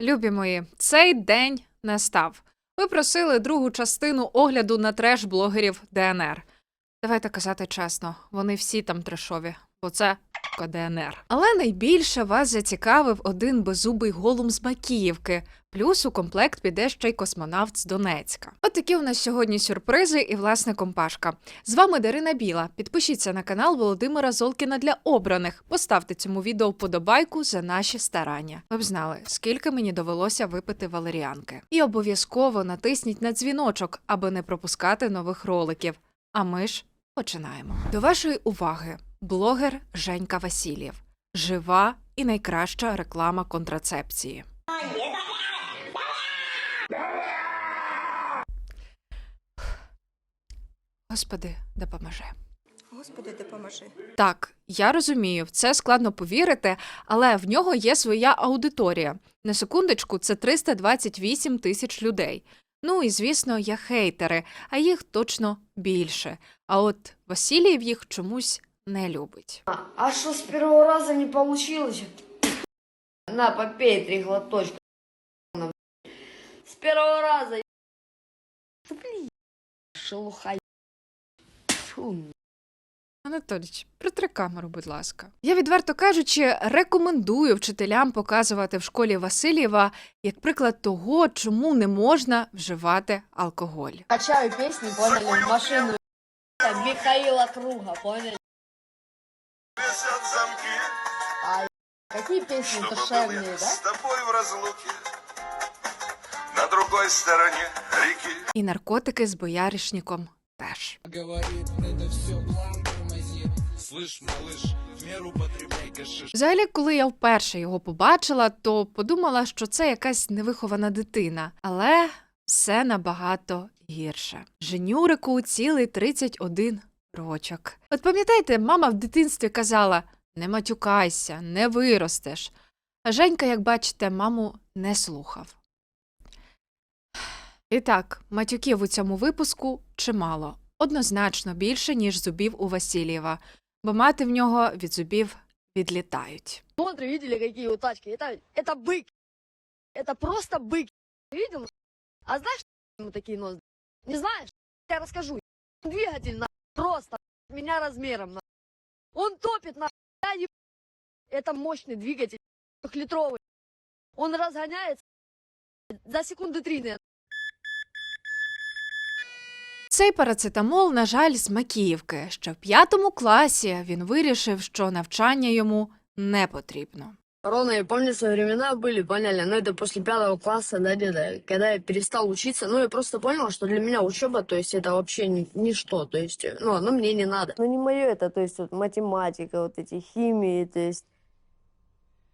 Любі мої, цей день настав. Ви просили другу частину огляду на треш-блогерів ДНР. Давайте казати чесно, вони всі там трешові, бо це ка ДНР. Але найбільше вас зацікавив один беззубий голум з Макіївки. Плюс у комплект піде ще й космонавт з Донецька. От такі у нас сьогодні сюрпризи і власне компашка. З вами Дарина Біла. Підпишіться на канал Володимира Золкіна для обраних. Поставте цьому відео вподобайку за наші старання. Ви б знали, скільки мені довелося випити валеріанки. І обов'язково натисніть на дзвіночок, аби не пропускати нових роликів. А ми ж починаємо. До вашої уваги блогер Женька Васильєв. Жива і найкраща реклама контрацепції. Господи, допоможи. Господи, допоможи. Так, я розумію, в це складно повірити, але в нього є своя аудиторія. На секундочку, це 328 тисяч людей. Ну і звісно, є хейтери, а їх точно більше. А от Васильєв їх чомусь не любить. А что с первого раза не получилось? На, попей три глоточка. На, С первого раза. Да блин, шелуха. Фу. Анатоліч, притри камеру, будь ласка. Я відверто кажучи, рекомендую вчителям показувати в школі Васильєва як приклад того, чому не можна вживати алкоголь. Качаю песни, поняли, в машину. Михаила Круга, поняли? Висят замки, А какие песни душевные, с да? тобой в разлуке. На другой стороне реки І наркотики з бояришніком теж. Говорит, это все план тормозит Слышь, малыш, в меру потребляй гашиш Взагалі, коли я вперше його побачила, то подумала, що це якась невихована дитина, але все набагато гірше. Женюрику цілий 31 рочок. От пам'ятаєте, мама в дитинстві казала: не матюкайся, не виростеш. А Женька, як бачите, маму не слухав. І так, матюків у цьому випуску чимало, однозначно більше, ніж зубів у Васильєва, бо мати в нього від зубів відлітають. Смотри, видели, какие вот тачки? Это, это бык. Это просто бык. Видел? А знаешь, что ему такие ноздри? Не знаешь? Я расскажу. Двигатель на просто меня размером на. Он топит на. Я еб- Это мощный двигатель, трехлитровый. Он разгоняется за секунды три, наверное. Цей парацетамол, на жаль, з Макіївки. Ще в п'ятому класі він вирішив, що навчання йому не потрібно. Рона, я помню, свои времена были, поняли, но это после пятого класса, да, где-то, когда я перестал учиться, ну, я просто понял, что для меня учеба, то есть это вообще ни- ничто, то есть, ну, оно мне не надо. Ну, не мое это, то есть вот математика, вот эти химии, то есть.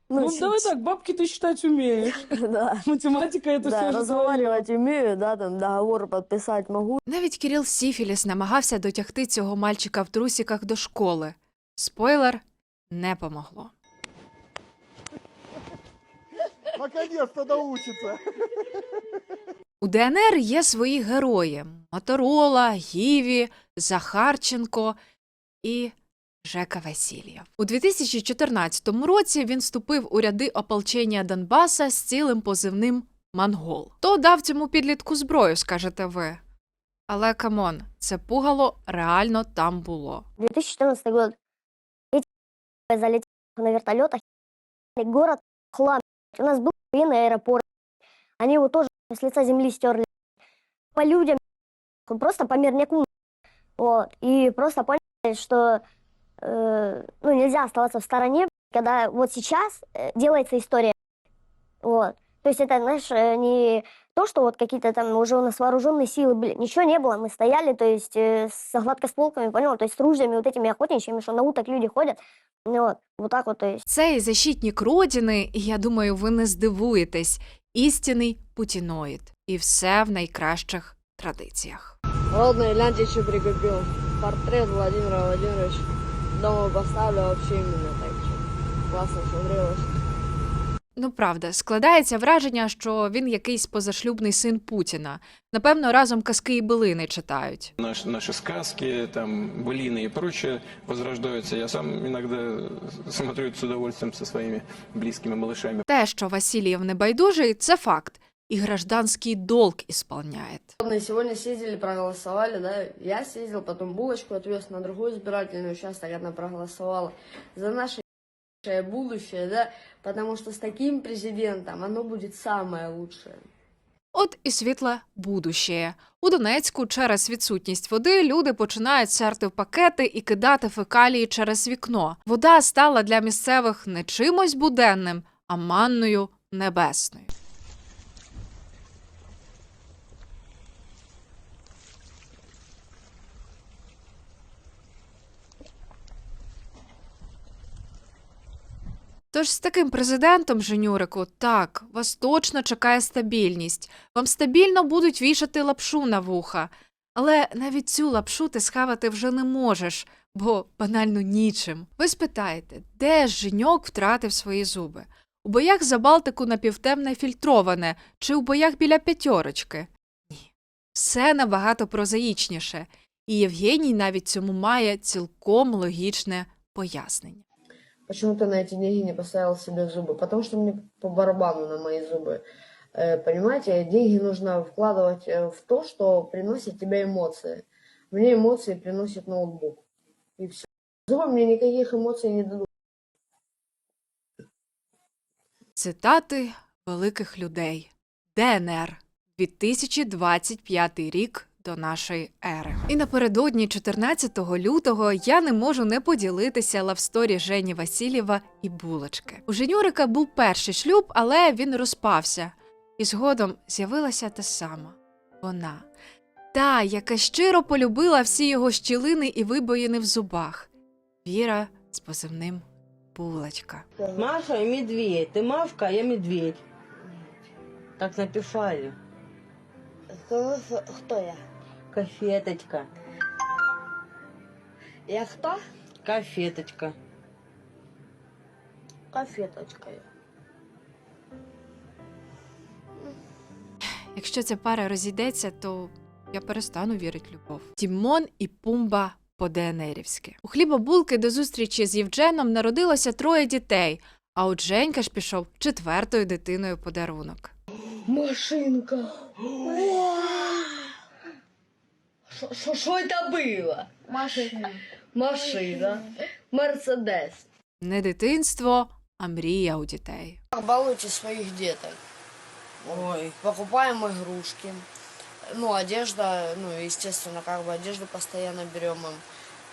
Ну, си- давай так, бабки ты считать умеешь. Да. Математика это Да, все же твоё. разговаривать умею, да, там договор подписать могу. Навіть Кіріл Сіфіліс намагався дотягти цього мальчика в трусіках до школи. Спойлер не помогло. Наконец-то научится. У ДНР є свої герої: Моторола, Гіві, Захарченко і Жека Васильєв. У 2014 році він вступив у ряди ополчення Донбаса з цілим позивним Монгол. То дав цьому підлітку зброю, скажете ви. Але камон, це пугало реально там було. 2014 год. Эти залетели на вертолетах. Город хлам. У нас был военный аэропорт. Они его тоже с лица земли стерли. По людям, просто по мирняку. Вот. И просто поняли, что э, ну, нельзя оставаться в стороне, когда вот сейчас э, делается история. Вот. То есть это, знаешь, э, не то, что вот какие-то там уже у нас вооруженные силы были. Ничего не было. Мы стояли, то есть э, с гладкостволками, понял? То есть с ружьями вот этими охотничьими, что на уток люди ходят. Ну Вот, вот так вот, то есть. Цей защитник родини, і я думаю, ви не здивуєтесь, істинний путіноїд. І все в найкращих традиціях. Родные, гляньте, что прикупил. Портрет Владимира Владимировича. Дома поставлю вообще именно так. что Классно смотрелось. Ну, правда, складається враження, що він якийсь позашлюбний син Путіна. Напевно, разом казки і билини читають. Наш, наши сказки, там, былины и прочее возрождаются. Я сам иногда смотрю это с удовольствием со своими близкими малышами. Те, що Васильєв небайдужий, це факт. І гражданський долг ісполняє. Ладно, Сегодня съездили, проголосовали, да. Я съездил, потом булочку отвез на другой избирательный участок, она проголосовала за наше будущее, да, потому что с таким президентом оно будет самое лучшее. От і світле будущее. У Донецьку через відсутність води люди починають серти в пакети і кидати фекалії через вікно. Вода стала для місцевих не чимось буденним, а манною небесною. Тож з таким президентом, Женюрику, так, вас точно чекає стабільність. Вам стабільно будуть вішати лапшу на вуха. Але навіть цю лапшу ти схавати вже не можеш, бо банально нічим. Ви спитаєте, де ж Женьок втратив свої зуби? У боях за Балтику напівтемне фільтроване чи у боях біля п'ятерочки? Ні. Все набагато прозаїчніше, і Євгеній навіть цьому має цілком логічне пояснення Почему ты на эти деньги не поставил себе зубы? Потому что мне по барабану на мои зубы. Э, Понимаете, деньги нужно вкладывать э, в то, что приносит тебе эмоции. Мне эмоции приносит ноутбук. И все. Зубы мне никаких эмоций не дадут. Цитати великих людей. ДНР 2025 рік до нашої ери. І напередодні 14 лютого я не можу не поділитися лавсторі Жені Васильєва і булочки. У Женюрика був перший шлюб, але він розпався. І згодом з'явилася та сама вона, та, яка щиро полюбила всі його щілини і вибоїни в зубах. Віра з позивним Булочка. Маша и медведь. Ты Машка, а я медведь. Так написали. Кто, кто я? Кофеточка. Я кто? Кофеточка. Конфеточка. Якщо ця пара розійдеться, то я перестану вірити в любов. Тімон і Пумба по-ДНРівськи. У хліба булки до зустрічі з Євдженом народилося троє дітей, а от Женька ж пішов четвертою дитиною подарунок. Машинка. Что это было? Машина. Машина. Мерседес. Не дитинство, а мрія у дітей. Балуйте своих деток. Ой. Покупаем игрушки. Ну, одежда, ну, естественно, как бы одежду постоянно берем им.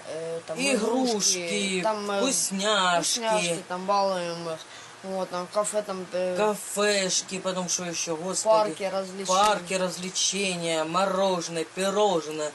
Э, там, Игрушки, там, э, вкусняшки, вкусняшки, там балуем их. Вот, там, кафе, там, э, кафешки, потом что еще, господи. парки различные. Парки, развлечения, мороженое, пирожное,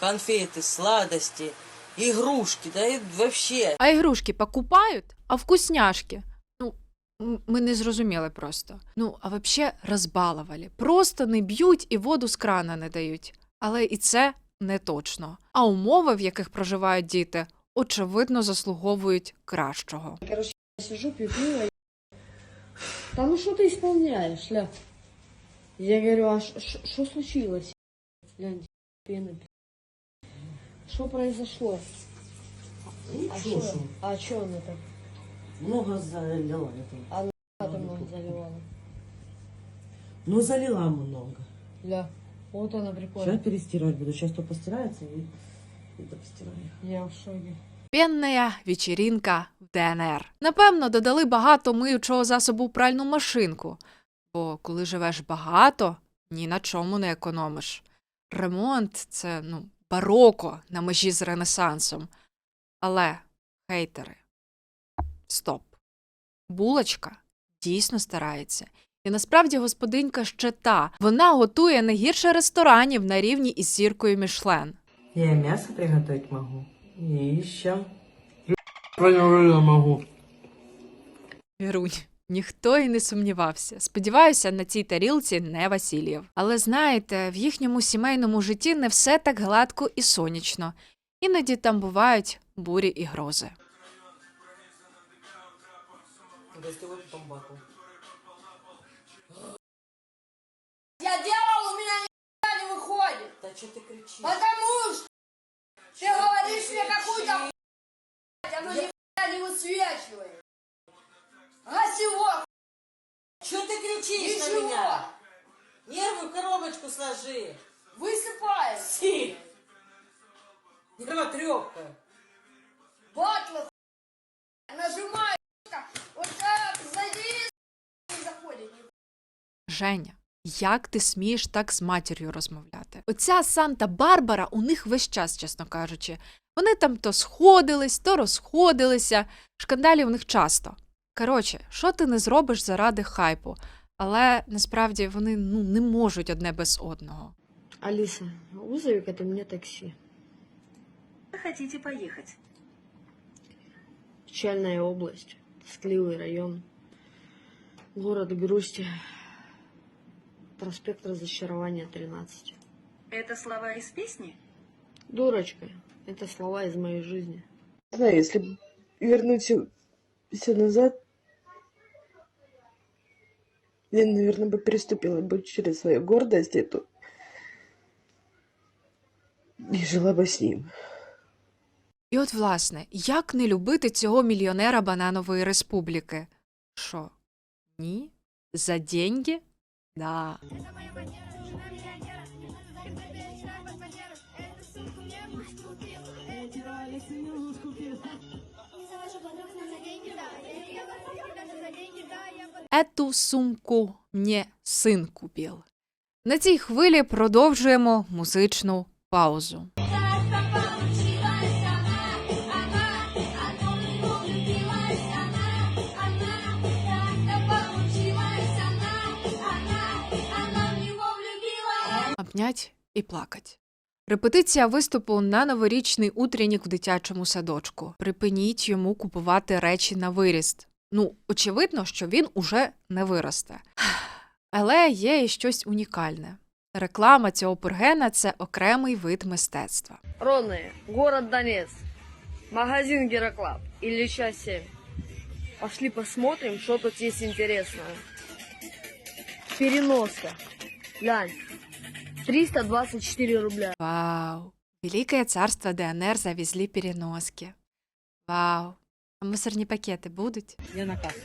конфеты, сладости, игрушки, да и вообще. А ігрушки покупають, а вкусняшки. Ну, м- ми не зрозуміли просто. Ну, а взагалі розбалували. Просто не б'ють і воду з крана не дають. Але і це не точно. А умови, в яких проживають діти, очевидно заслуговують кращого. Короче, я сижу, пью пиво. Да ну что ты исполняешь, ля? Я говорю, а что случилось? Глянь, пена. Что произошло? А что? А что она там? Много залила это. А там много заливала? Ну, залила много. Ля, вот она прикольно. Сейчас перестирать буду. Сейчас то постирается и, и постираю. Я в шоке. Пенная вечерінка в ДНР. Напевно, додали багато миючого засобу в пральну машинку. Бо коли живеш багато, ні на чому не економиш. Ремонт це ну, бароко на межі з Ренесансом. Але, хейтери, стоп. Булочка дійсно старається. І насправді господинька ще та. Вона готує не гірше ресторанів на рівні із зіркою Мішлен. Я мясо приготовить могу. И еще. Я могу. Вірунь. Ніхто і не сумнівався. Сподіваюся, на цій тарілці не Васильєв. Але знаєте, в їхньому сімейному житті не все так гладко і сонячно. Іноді там бувають бурі і грози. Я делал, у мене никогда не выходит. Та чого ти кричишь? Ты говоришь мне какую-то хуйню, оно ни хуя не высвечивает. Гасилок, Что ты кричишь на Ничего. меня? Нервы в коробочку сложи. высыпает. Си. Нервотрепка. Батлы, хуй, нажимай, вот так, зайди, не заходит. Женя, як ти смієш так з матір'ю розмовляти? Оця Санта-Барбара у них весь час, чесно кажучи. Вони там то сходились, то розходилися. Шкандалів у них часто. Коротше, що ти не зробиш заради хайпу? Але насправді вони ну, не можуть одне без одного. Алиса, вызови ка мне такси. Хотите поехать? Печальная область, тоскливый район, город грусти, проспект разочарования 13. Это слова из песни? Дурочка, это слова из моей жизни. Знаю, если вернуть все, все назад, я, наверное, бы переступила бы через свою гордость эту и жила бы с ним. І от, власне, як не любити цього мільйонера Бананової республіки? Що? Ні? Да. Ету сумку мені син купив. На цій хвилі продовжуємо музичну паузу. Обнять і плакать. Репетиція виступу на новорічний утреннік в дитячому садочку. Припиніть йому купувати речі на виріст. Ну, очевидно, що він уже не виросте. Але є і щось унікальне. Реклама цього пургена це окремий вид мистецтва. Родные, город Донец, магазин Героклаб, Ильича 7. Пошли посмотрим, что тут есть интересного. Переноска. Глянь, 324 рубля. Вау! Великое царство ДНР завезли переноски. Вау! А мусорні пакети будуть? Я на кассу.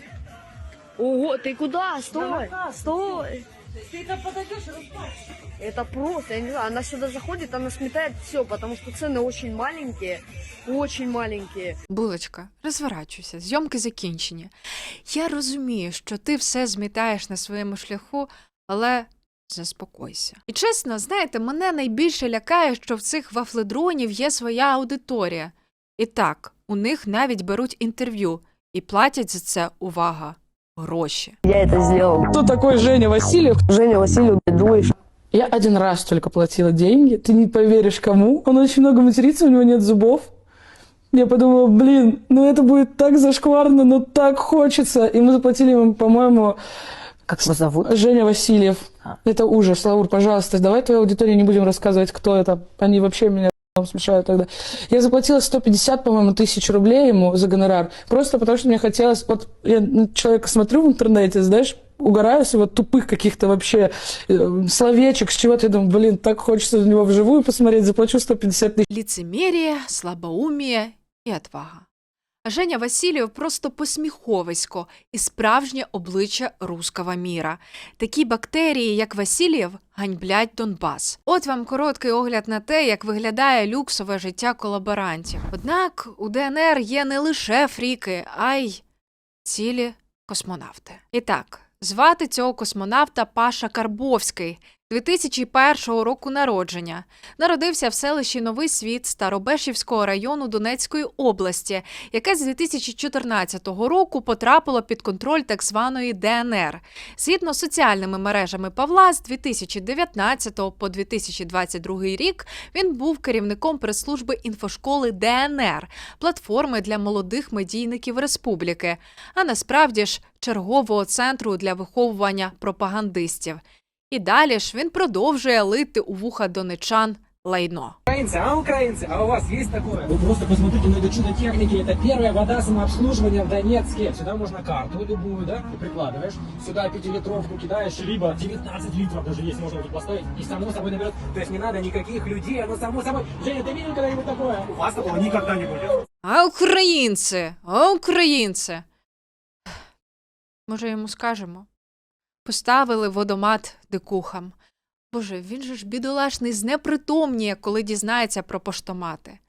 Ого, ты куда? Стой, кассу. стой. Ты там подойдешь и расплатишься. Это просто, я не знаю, она сюда заходит, она сметает все, потому что цены очень маленькие, очень маленькие. Булочка, розворачуйся, зйомки закінчені. Я розумію, що ти все змітаєш на своєму шляху, але заспокойся. І чесно, знаєте, мене найбільше лякає, що в цих вафледронів є своя аудиторія. І так, у них навіть беруть інтерв'ю і платять за це увага. Гроші. Я это сделал. Кто такой Женя Васильев? Женя Васильев, блядь, думаешь, Я один раз только платила деньги, ты не поверишь кому. Он очень много матерится, у него нет зубов. Я подумала, блин, ну это будет так зашкварно, но так хочется. И мы заплатили ему, по-моему, Как его зовут? Женя Васильев. Это ужас, Лаур, пожалуйста, давай твоей аудитории не будем рассказывать, кто это. Они вообще меня там смешают тогда. Я заплатила 150, по-моему, тысяч рублей ему за гонорар. Просто потому что мне хотелось... Вот я на человека смотрю в интернете, знаешь, угораю с его тупых каких-то вообще э, словечек, с чего-то. Я думаю, блин, так хочется на него вживую посмотреть, заплачу 150 тысяч. Ліцемірія, слабоуміє і отвага. Женя Васильєв просто посміховисько і справжнє обличчя руского міра. Такі бактерії, як Васильєв, ганьблять Донбас. От вам короткий огляд на те, як виглядає люксове життя колаборантів. Однак у ДНР є не лише фріки, а й цілі космонавти. І так, звати цього космонавта Паша Карбовський, 2001 року народження. Народився в селищі Новий Світ Старобешівського району Донецької області, яке з 2014 року потрапило під контроль так званої ДНР. Згідно з соціальними мережами Павла, з 2019 по 2022 рік він був керівником прес-служби інфошколи ДНР, платформи для молодих медійників республіки, а насправді ж чергового центру для виховування пропагандистів. І далі ж він продовжує лити у вуха донечан лайно. Украинцы, а украинцы, а у вас есть такое? Вы просто посмотрите на это чудо техники. Это первая вода самообслуживания в Донецке. Сюда можно карту любую, да, ты прикладываешь. Сюда пятилитровку кидаешь, либо 19 литров даже есть, можно тут поставить. И само собой наберет. То есть не надо никаких людей, оно само собой. Женя, ты видел когда-нибудь такое? У вас такого никогда не будет. А українці, а українці. Може, йому скажемо? Поставили водомат дикухам. Боже, він же ж бідолашний знепритомніє, коли дізнається про поштомати.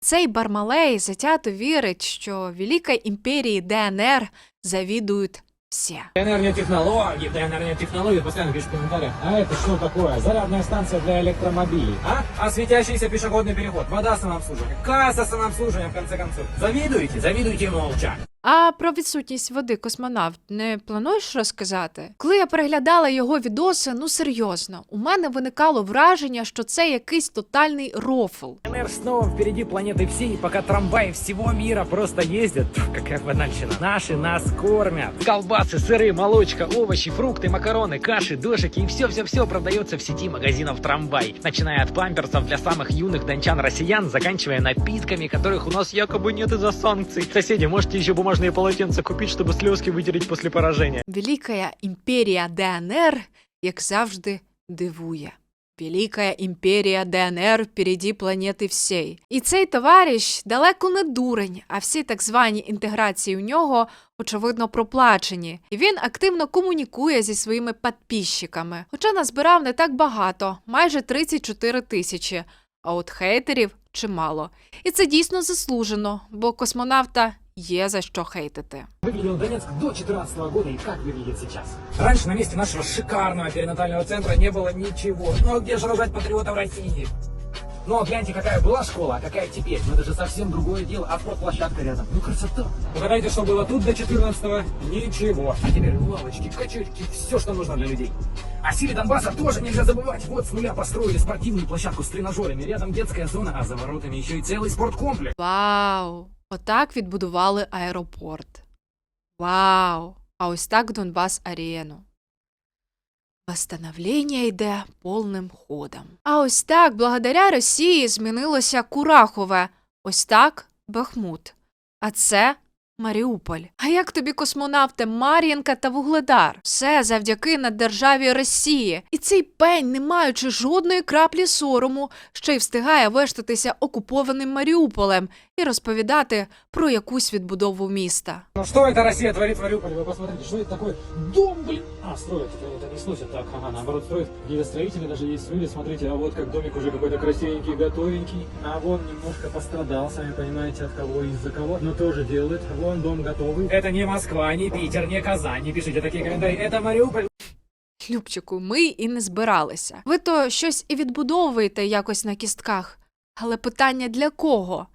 Цей Бармалей затято вірить, що Великій імперії ДНР завідують всі. ДНР технологии, ДНР технологии, постоянно пишут в комментариях. А это что такое? Зарядная станция для электромобилей. А? А светящийся пешеходный переход, вода самообслуживания, касса самообслуживания, в конце концов. Завидуете? Завидуйте молча. А про відсутність води космонавт не плануєш розказати? Коли я переглядала його відоси, ну серйозно, у мене виникало враження, що це якийсь тотальний рофл. ДНР снова впереди планеты всей, пока трамваи всего мира просто ездят. Пф, Какая банальщина. Наши нас кормят. Колбасы, сыры, молочка, овощи, фрукты, макароны, каши, дошики и все-все-все продается в сети магазинов трамвай. Начиная от памперсов для самых юных дончан-россиян, заканчивая напитками, которых у нас якобы нет из-за санкций. Соседи, можете еще бумажные полотенца купить, чтобы слезки вытереть после поражения. Велика імперія ДНР, як завжди, дивує. Велика імперія ДНР впереді планети всій. І цей товариш далеко не дурень, а всі так звані інтеграції у нього очевидно проплачені. І він активно комунікує зі своїми підписчиками. Хоча назбирав не так багато, майже 34 тисячі. А от хейтерів чимало. І це дійсно заслужено, бо космонавта є за що хейтити. Выглядел Донецк до 2014 года и как выглядит сейчас. Раньше на месте нашего шикарного перинатального центра не было ничего. Ну а где же рожать патриотов России? Ну а гляньте, какая была школа, а какая теперь. Ну это же совсем другое дело. А спортплощадка рядом. Ну красота. Угадайте, что было тут до 14 Ничего. А теперь лавочки, качельки, все, что нужно для людей. О силе Донбасса тоже нельзя забывать. Вот с нуля построили спортивную площадку с тренажерами. Рядом детская зона, а за воротами еще и целый спорткомплекс. Вау! Отак відбудували аеропорт. Вау! А ось так Донбас Арієну. Восстановлення йде повним ходом. А ось так, благодаря Росії, змінилося Курахове. Ось так Бахмут. А це Маріуполь. А як тобі космонавти Мар'їнка та Вугледар? Все завдяки наддержаві Росії. І цей пень, не маючи жодної краплі сорому, ще й встигає вештатися окупованим Маріуполем і розповідати про якусь відбудову міста. Ну что это Россия творит в Мариуполе? Вы посмотрите, что это такое? Дом, блин! А, строят, это, это не сносят так, ага, наоборот строят. Где строители даже есть люди, смотрите, а вот как домик уже какой-то красивенький, готовенький. А вон немножко пострадал, сами понимаете, от кого и из-за кого, но тоже делают. Вон дом готовый. Это не Москва, не Питер, не Казань, не пишите такие комментарии. Это Мариуполь. Любчику, ми і не збиралися. Ви то щось і відбудовуєте якось на кістках. Але питання для кого?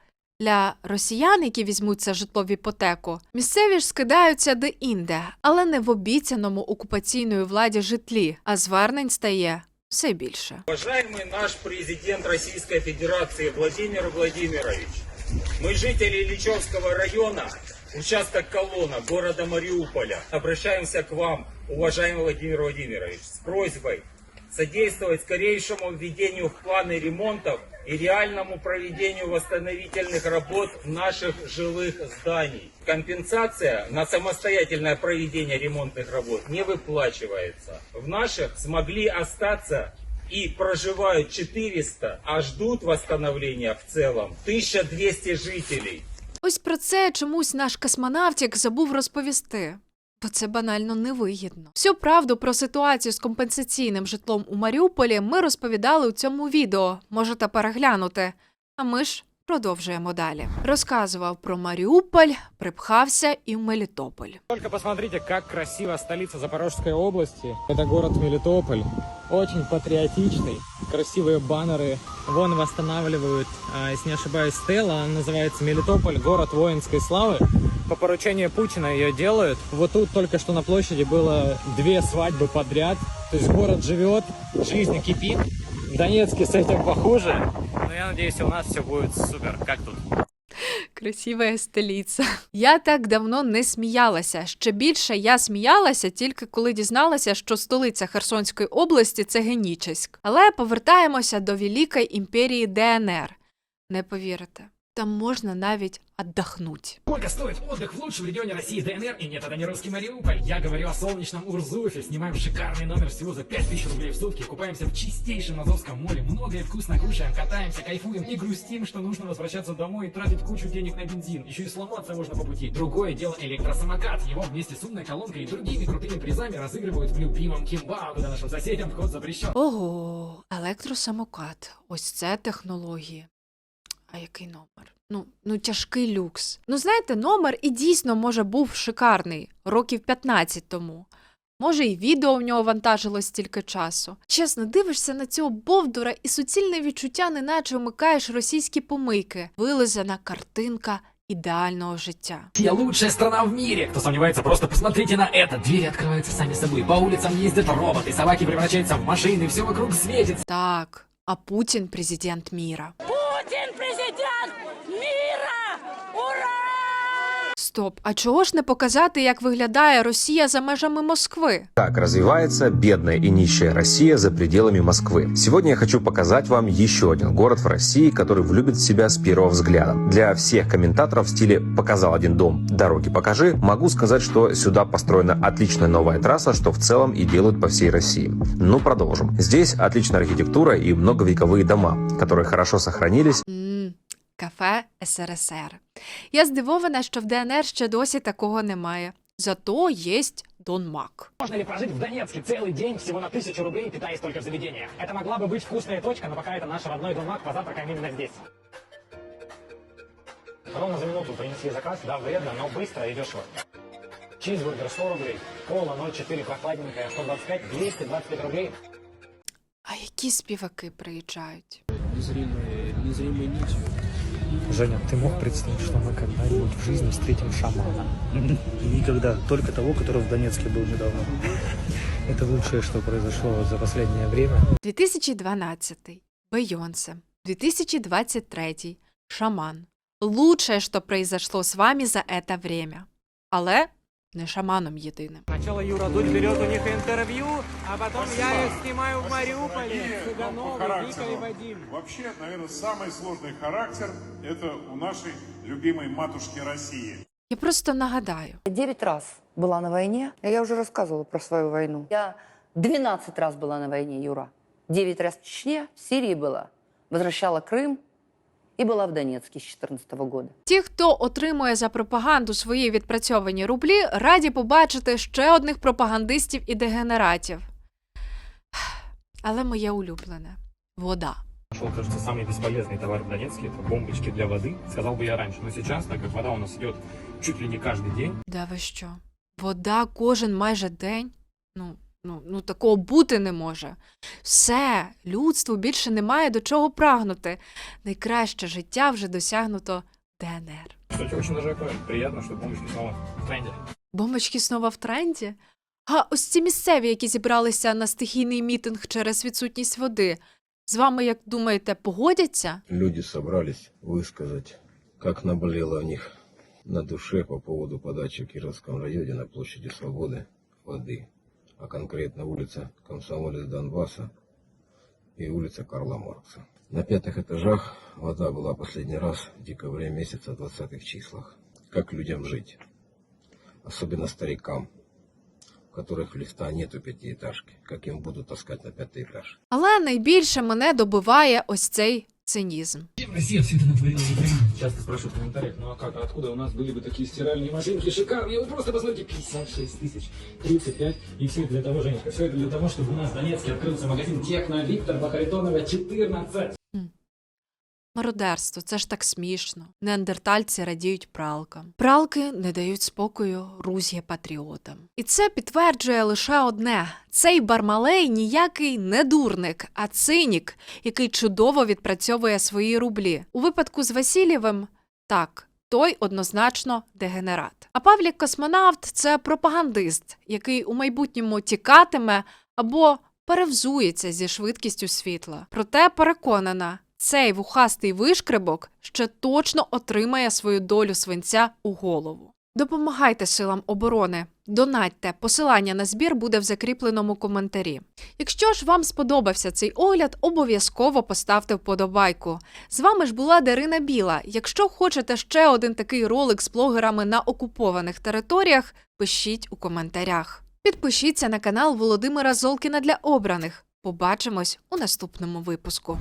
Для росіян, які візьмуть це житло в іпотеку, місцеві ж скидаються де-інде, але не в обіцяному окупаційної владі житлі, а звернень стає все більше. Уважаемый наш президент Российской Федерации Владимир Владимирович, мы жители Ильичевского района, участок Колонна, города Мариуполя, обращаемся к вам, уважаемый Владимир Владимирович, с просьбой содействовать скорейшему введению в планы ремонтов и реальному проведению восстановительных работ в наших жилых зданий. Компенсация на самостоятельное проведение ремонтных работ не выплачивается. В наших смогли остаться и проживают 400, а ждут восстановления в целом 1200 жителей. Ось про це чомусь наш космонавтик забув розповісти. Бо це банально невигідно. Всю правду про ситуацію з компенсаційним житлом у Маріуполі ми розповідали у цьому відео. Можете переглянути. А ми ж продовжуємо далі. Розказував про Маріуполь, припхався і в Мелітополь. Только посмотрите, как красиво столица Запорожской области. Это город Мелитополь. Очень патриотичный. Красивые баннеры. Вон восстанавливают, а, если не ошибаюсь, стела. Она называется Мелитополь, город воинской славы. По поручению Путина ее делают. Вот тут только что на площади было две свадьбы подряд. То есть город живет, жизнь кипит. В Донецке с этим похуже. Но я надеюсь, у нас все будет супер. Как тут? Красивая столиця. Я так давно не сміялася. Ще більше я сміялася тільки коли дізналася, що столиця Херсонської області це Генічеськ. Але повертаємося до Великої імперії ДНР. Не повірите, там можна навіть отдохнуть. Сколько стоит отдых в лучшем регионе России ДНР? И нет, это не русский Мариуполь. Я говорю о солнечном Урзуфе. Снимаем шикарный номер всего за 5000 рублей в сутки. Купаемся в чистейшем Азовском море. Много и вкусно кушаем, катаемся, кайфуем и грустим, что нужно возвращаться домой и тратить кучу денег на бензин. Еще и сломаться можно по пути. Другое дело электросамокат. Его вместе с умной колонкой и другими крутыми призами разыгрывают в любимом Кимбао, куда нашим соседям вход запрещен. Ого, електросамокат. Ось це технології. А який номер? Ну, ну тяжкий люкс. Ну, знаєте, номер і дійсно може був шикарний років 15 тому. Може, і відео в нього вантажилось стільки часу. Чесно, дивишся на цього бовдура і суцільне відчуття, неначе вмикаєш російські помийки. Вилизана картинка ідеального життя. Россия лучшая страна в мире. Кто сомневается, просто посмотрите на это. Двери открываются сами собой. По улицам ездят роботы, собаки превращаются в машины, все вокруг светится. Так, а Путин президент мира. Путин президент мира! Ура! Стоп, а чого ж не показати, як виглядає Росія за межами Москви? Как развивается бедная и нищая Россия за пределами Москвы. Сегодня я хочу показать вам еще один город в России, который влюбит в себя с первого взгляда. Для всех комментаторов в стиле «показал один дом, дороги покажи» могу сказать, что сюда построена отличная новая трасса, что в целом и делают по всей России. Ну, продолжим. Здесь отличная архитектура и многовековые дома, которые хорошо сохранились Мм, кафе СРСР. Я здивована, що в ДНР ще досі такого немає. Зато єсть Дон Мак. Можно ли прожить в Донецке целый день всего на тысячу рублей, питаясь только в заведениях? Это могла бы быть вкусная точка, но пока это наш родной Донмак, позавтракаем именно здесь. Ровно за минуту принесли заказ, да, вредно, но быстро и дешево. Чизбургер 100 рублей, кола 0,4 прохладненькая 125, 225 рублей. А які співаки приїжджають? Незримые, незримые нитью. Женя, ты мог представить, что мы когда-нибудь в жизни встретим шамана? Никогда. Только того, который в Донецке был недавно. Это лучшее, что произошло за последнее время. 2012 Бейонсе. 2023 Шаман. Лучшее, що произошло з вами за это время. Але не шаманом єдиним. Сначала Юра Дудь берет у них интервью, а потом я их снимаю в Мариуполе. Цыганов, Вика и Вадим. Вообще, наверное, самый сложный характер – это у нашей любимой матушки России. Я просто нагадаю. Девять раз была на войне. Я уже рассказывала про свою войну. Я 12 раз была на войне, Юра. 9 раз в Чечне, в Сирии была. Возвращала Крым и была в Донецке с 2014 года. Ті, хто отримує за пропаганду свої відпрацьовані рублі, раді побачити ще одних пропагандистів і дегенератів. Але моє улюблене вода. Нашел, кажется, самый бесполезный товар в Донецке – это бомбочки для воды. Сказал бы я раньше, но сейчас, так как вода у нас идет чуть ли не каждый день, Да ви що? Вода кожен майже день? Ну, ну, ну такого бути не може. Все, людству більше немає до чого прагнути. Найкраще життя вже досягнуто в ДНР. кстати, очень даже приятно, что бомбочки снова в тренде. Бомбочки знову в тренді? А ось ці місцеві, які зібралися на стихійний мітинг через відсутність води. З вами, як думаєте, погодяться? Люди собрались высказать, как наболело у них на душе по поводу подачи в Кировском районе на площади Свободы воды, а конкретно улица Комсомолец Донбасса и улица Карла Маркса. На пятых этажах вода была последний раз в декабре месяца в 20-х числах. Как людям жить? Особенно старикам, у которых лифта нет у пятиэтажки. Как им будут таскать на пятый этаж? Але найбільше мене добиває ось цей цинізм. Россия все это натворила. Часто спрашивают в комментариях, ну а как, а откуда у нас были бы такие стиральные машинки шикарные? Вы просто посмотрите, 56 тысяч, 35, и все это для того, Женечка, все это для того, чтобы у нас в Донецке открылся магазин Техно Виктор Харитонова 14. Мародерство, це ж так смішно. Неандертальці радіють пралкам. Пралки не дають спокою рузє патріотам. І це підтверджує лише одне: цей Бармалей ніякий не дурник, а цинік, який чудово відпрацьовує свої рублі. У випадку з Васильєвим так. Той однозначно дегенерат. А Павлік космонавт це пропагандист, який у майбутньому тікатиме або перевзується зі швидкістю світла. Проте переконана, цей вухастий вишкребок ще точно отримає свою долю свинця у голову. Допомагайте силам оборони, донатьте. Посилання на збір буде в закріпленому коментарі. Якщо ж вам сподобався цей огляд, обов'язково поставте вподобайку. З вами ж була Дарина Біла. Якщо хочете ще один такий ролик з блогерами на окупованих територіях, пишіть у коментарях. Підпишіться на канал Володимира Золкіна для обраних. Побачимось у наступному випуску.